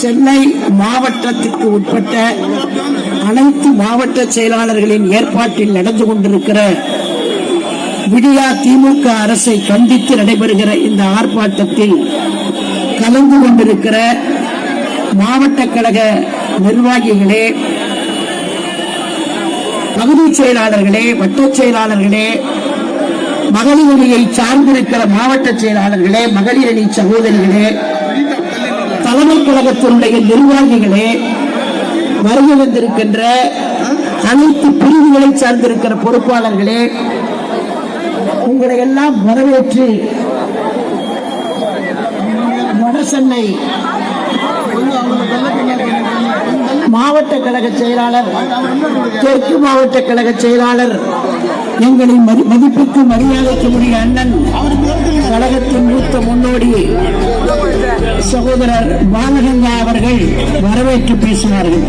சென்னை மாவட்டத்திற்கு உட்பட்ட அனைத்து மாவட்ட செயலாளர்களின் ஏற்பாட்டில் நடந்து கொண்டிருக்கிற விடியா திமுக அரசை கண்டித்து நடைபெறுகிற இந்த ஆர்ப்பாட்டத்தில் கலந்து கொண்டிருக்கிற மாவட்ட கழக நிர்வாகிகளே பகுதி செயலாளர்களே வட்ட செயலாளர்களே மகளிர் அணியை சார்ந்திருக்கிற மாவட்ட செயலாளர்களே மகளிர் அணி சகோதரிகளே தலைமை கழகத்தினுடைய நிர்வாகிகளே வருகை வந்திருக்கின்ற அனைத்து பிரிவுகளை சார்ந்திருக்கிற பொறுப்பாளர்களே உங்களை எல்லாம் வரவேற்று வடசென்னை மாவட்ட கழக செயலாளர் தெற்கு மாவட்ட கழக செயலாளர் எங்களின் மதி- மதிப்புக்கு மரியாதைக்கு அண்ணன் கழகத்தின் மூத்த முன்னோடி சகோதரர் பாலகங்கா அவர்கள் வரவேற்று பேசினார்கள்.